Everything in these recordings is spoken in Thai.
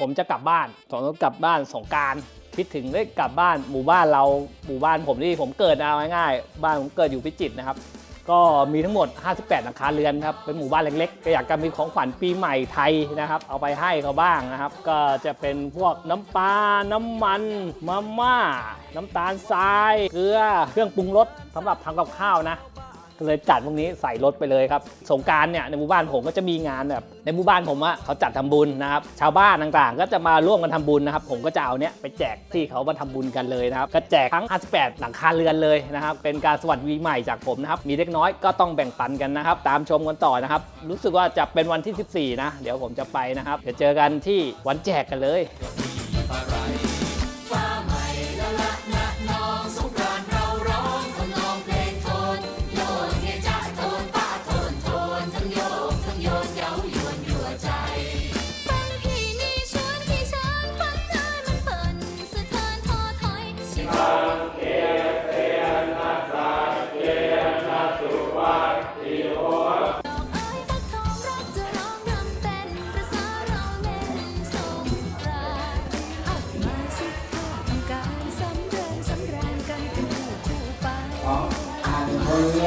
ผมจะกลับบ้านผมต้องกลับบ้านสงการคิดถึงได้กลับบ้านหมู่บ้านเราหมู่บ้านผมที่ผมเกิดเอาง่ายๆบ้านผมเกิดอยู่พิจิตรนะครับ ก็มีทั้งหมด 58หลังคาเรือนครับเป็นหมู่บ้านเล็กๆก็อยากจะมีของขวัญปีใหม่ไทยนะครับ เอาไปให้เขาบ้างนะครับ ก็จะเป็นพวกน้ำปลาน้ำมันมาม่าน้ำตาลทรายเกลือเครื่องปรุงรสสำหรับทำกับข้าวนะ ก็เลยจัดพวกนี้ใส่รถไปเลยครับ สงการเนี่ยในหมู่บ้านผมก็จะมีงานแบบในหมู่บ้านผมอะเขาจัดทำบุญนะครับชาวบ้านต่างๆ ก็จะมาร่วมกันทำบุญนะครับ ผมก็จะเอาเนี้ยไปแจกที่เขามาทำบุญกันเลยนะครับก็แจกทั้ง 58 หลังคาเรือนเลยนะครับเป็นการสวัสดีใหม่จากผมนะครับมีเล็กน้อยก็ต้องแบ่งปันกันนะครับ ตามชมกันต่อนะครับ รู้สึกว่าจะเป็นวันที่ 14 นะ เดี๋ยวผมจะไปนะครับเดี๋ยวเจอกันที่วันแจกกันเลย ส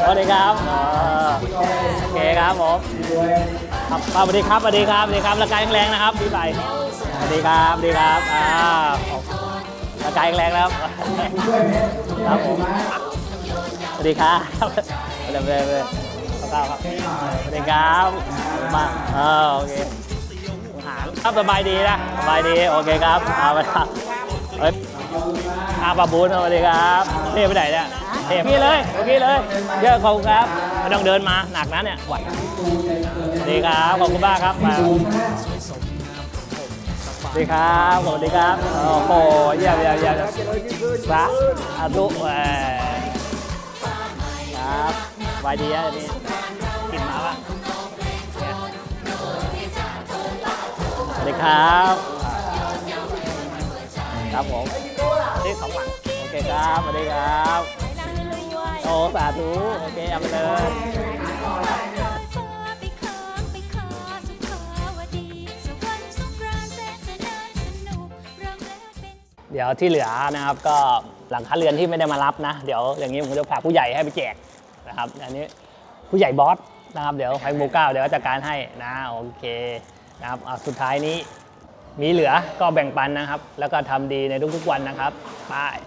วัสดีครับโอเคครับผมครับสวัสดีครับสวัสดีครับสวัสดีครับร่างกายแข็งแรงนะครับพี่ใบสวัสดีครับสวัสดีครับอ่าร่าง กายแข็งแรงแล้วครับผมสวัสดีครับเร็วเร็วเร็วข้าวครับสวัสดีครับมาเออโอเคหางครับสบายดีนะสบายดีโอเคครับเอาไปครับเฮ้ยอาปาบูนสวัสดีครับเทพไปไหนเนี่ยเทพนี่เลยเมื่อกี้เลยเยอะขอบคุณครับไม่ต้องเดินมาหนักนะเนี่ยไหวสวัสดีครับขอบคุณมากครับมา ดีครับสวัสดีครับ โอ้โหเยี่ยมเยี่ยมเยี่ยมสาธุเออครับสบายดีอะนี่กินมาป่ะสวัสดีครับ ครับผมที่สองหลังโอเคครับสวัสดีครับ โอ้สาธุ โอเคเอาไปเลย เดี๋ยวที่เหลือนะครับก็หลังคาเรือนที่ไม่ได้มารับนะ เดี๋ยวอย่างนี้ผมจะฝากผู้ใหญ่ให้ไปแจกนะครับอันนี้ผู้ใหญ่บอสนะครับเดี๋ยวไฟโบก้าเดี๋ยวจัดการให้นะโอเคนะครับอะสุดท้ายนี้มีเหลือก็แบ่งปันนะครับ แล้วก็ทำดีในทุกๆวันนะครับบาย